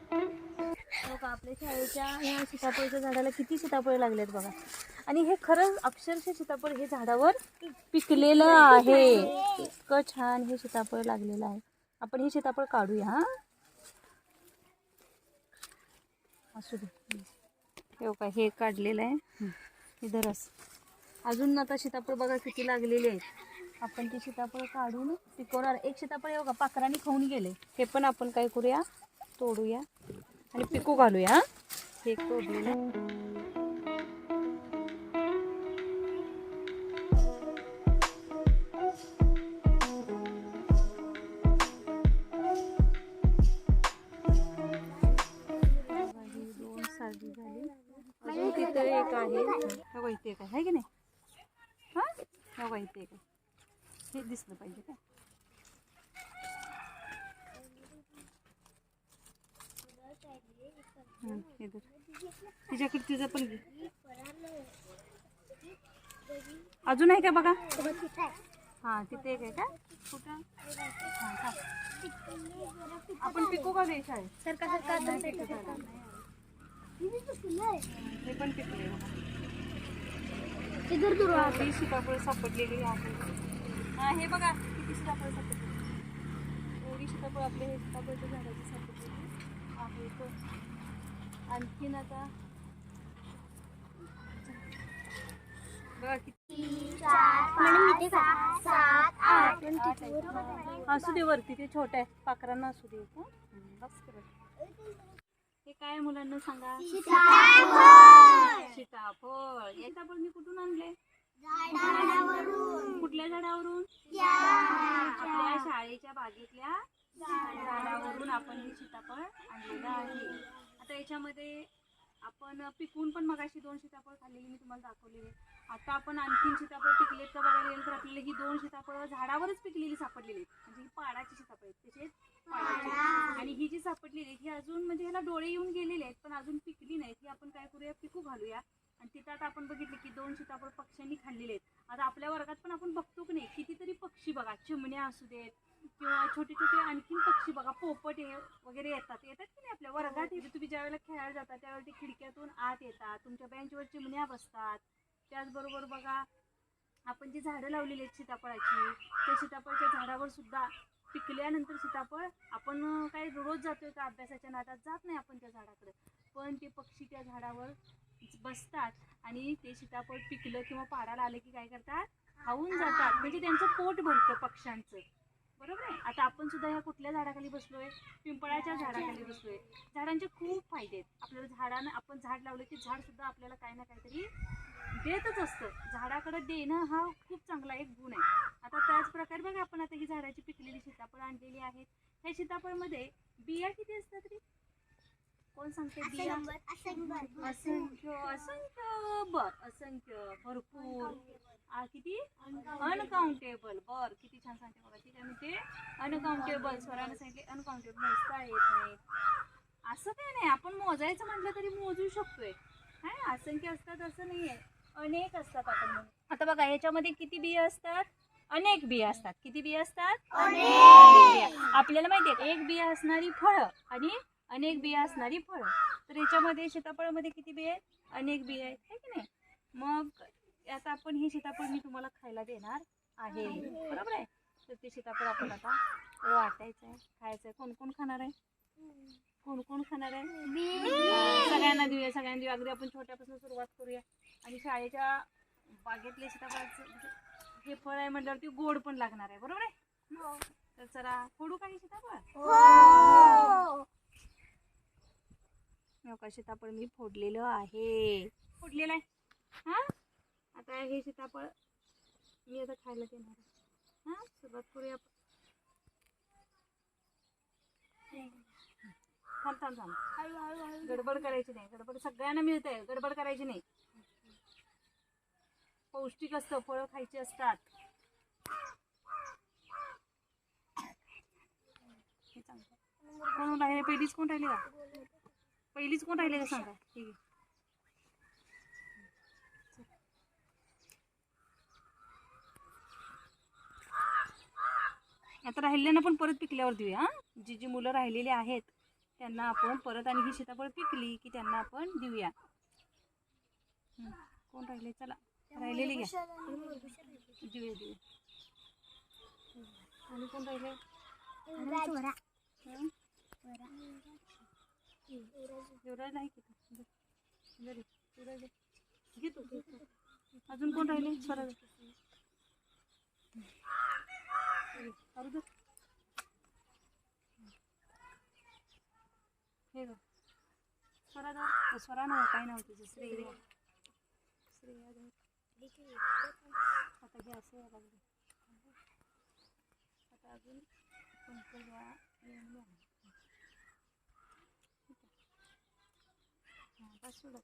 बघा आपल्या शाळेच्या सीताफळच्या झाडाला किती सीताफळ लागलेत बघा. आणि हे खरंच अक्षरशः सीताफळ हे झाडावर पिकलेलं आहे. इतकं छान हे सीताफळ लागलेलं आहे. आपण हे सीताफळ काढूया हा. असू दे. हे हे काढलेलं आहे. हे धरस अजून आता सीताफळ बघा किती लागलेले आहेत. आपण ती सीताफळ काढून पिकवणार. एक सीताफळ बघा पाखराने खाऊन गेले. हे पण आपण काय करूया? तोडूया. आणि पिकू घालूया हे. एक तोडलेलं दोन झाली. अजून तिथं एक आहे. का आहे. की नाही? हा हा हे दिसलं पाहिजे का हं, हे धर. तिच्याकडे तिचं पण घे अजून आहे का बघा हा तिथे एक आहे का कुठं हा, हा. आपण पिकू का द्यायचं आहे हे पण पिकले बघा आपली सीताफळ सापडलेली आहे. हा हे बघा किती सीताफळ सापडले एवढी सीताफळ आपल्या हे सीताफळच्या झाडाची सापडलेली आहे आणखीन आता बघा किती असू दे वरती ते छोट आहे. पाखरांना असू दे. हं? बस हे काय मुलांना सांगा? सीताफळ. सीताफळ. मी कुठून आणले? कुठल्या झाडावरून? आपल्या शाळेच्या बागेतल्या झाडावरून आपण हे सीताफळ आणलेलं आहे. आता याच्यामध्ये आपण पिकवून पण मगाशी दोन सीताफळ खाल्लेली मी तुम्हाला दाखवलेली. आता आपण आणखीन सीताफळ पिकलेत का बघायला गेलं तर आपल्याला ही दोन सीताफळ झाडावरच पिकलेली सापडलेली आहेत. म्हणजे ही पाडाची सीताफळ आहेत. तसेच आणि ही जी सापडलेली ही अजून म्हणजे ह्याला डोळे येऊन गेलेले आहेत पण अजून पिकली नाहीत. ही आपण काय करूया पिकू घालूया. आणि तिथं आता आपण बघितले की दोन सीताफळ पक्ष्यांनी खाल्लेले आहेत. आता आपल्या वर्गात पण आपण बघतो की नाही कितीतरी पक्षी बघा चिमण्या असू देत किंवा छोटे छोटे बघा पोपट हे वगैरे येतात. येतात की नाही आपल्या? वर्गात येते तुम्ही ज्यावेळेला खेळायला जाता त्यावेळेला ते खिडक्यातून आत येतात. तुमच्या बेंचवर चिमण्या बसतात. त्याचबरोबर बघा आपण जी झाडं लावलेली आहेत सीताफळाची त्या सीताफळच्या झाडावर सुद्धा पिकल्यानंतर सीताफळ आपण काय रोज जातोय का? अभ्यासाच्या नादात जात नाही आपण त्या झाडाकडे. पण ते पक्षी त्या झाडावर बसतात आणि ते सीताफळ पिकलं किंवा पाडाला आलं की काय करतात? खाऊन जातात. म्हणजे त्यांचं पोट भरतं पक्ष्यांचं. बरोबर आहे? आता आपण सुद्धा ह्या कुठल्या झाडाखाली बसलोय? पिंपळाच्या झाडाखाली बसलोय. झाडांचे खूप फायदे आहेत. आपल्याला झाडानं आपण झाड लावलं की झाड सुद्धा आपल्याला काही ना काहीतरी देतच असतं. झाडाकडे देणं हा खूप चांगला एक गुण आहे. आता त्याच प्रकारे बघा आपण आता ही झाडाची पिकलेली सीताफळ आणलेली आहेत. ह्या सीताफळमध्ये बिया किती असतात रे? कोण सांगते बिया? असंख्य असंख्य बर असंख्य भरपूर. आ, किती? अनकाउंटेबल बर किती छान सांगते बघा ती काय म्हणते अनकाउंटेबल स्वराने सांगितले. अनकाउंटेबल मोजता येत नाही. असं काय नाही आपण मोजायचं म्हटलं तरी मोजू शकतोय. काय असंख्य असतात असं नाहीये. अनेक असतात आपण. आता बघा ह्याच्यामध्ये किती बिया असतात? अनेक बिया असतात. किती बिया असतात? अनेक बिया आपल्याला माहिती आहे एक बिया असणारी फळं आणि अनेक बिया असणारी फळं. तर याच्यामध्ये सीताफळामध्ये किती बिया आहेत? अनेक बिया आहेत है की नाही? मग आता आपण ही सीताफळ मी तुम्हाला खायला देणार आहे. बरोबर आहे? तर ते सीताफळ आपण आता वाटायचं आहे खायचं आहे. कोण कोण खाणार आहे? कोण कोण खाणार आहे? सगळ्यांना देऊया सगळ्यांना देऊया. अगदी आपण छोट्यापासून सुरुवात करूया. आणि शाळेच्या बागेतले सीताफळाचं म्हणजे हे फळ आहे म्हटल्यावरती गोड पण लागणार आहे. बरोबर आहे? तर चला फोडू काही सीताफळ? हो. का सीताफळ मी फोडलेलं आहे. फोडलेलं आहे. हा काय हे सीताफळ? मी आता खायला देणार आहे. हा? सुरुवात करूया थांब थांब थांब. गडबड करायची नाही. गडबड सगळ्यांना मिळते. गडबड करायची नाही. पौष्टिक असतं. फळं खायची असतात. कोण राहिले? पहिलीच कोण राहिले का? पहिलीच कोण राहिले का सांगा. ठीक आहे. आता राहिलेल्यांना पण परत पिकल्यावर देऊया हां. जी जी मुलं राहिलेली आहेत त्यांना आपण परत आणि ही सीताफळ पिकली की त्यांना आपण देऊया. कोण राहिले? चला राहिलेली घ्या. देऊया देऊया. आणि कोण राहिले? युवराज की. अजून कोण राहिले? स्वराज. हे ग स्वरा धर स्वरा नव्ह काय नाव तिचं श्रेया. श्रेया धर आता घे असं यायला लागलं. आता अजून कोणतं घ्या येऊन हां बस सोडा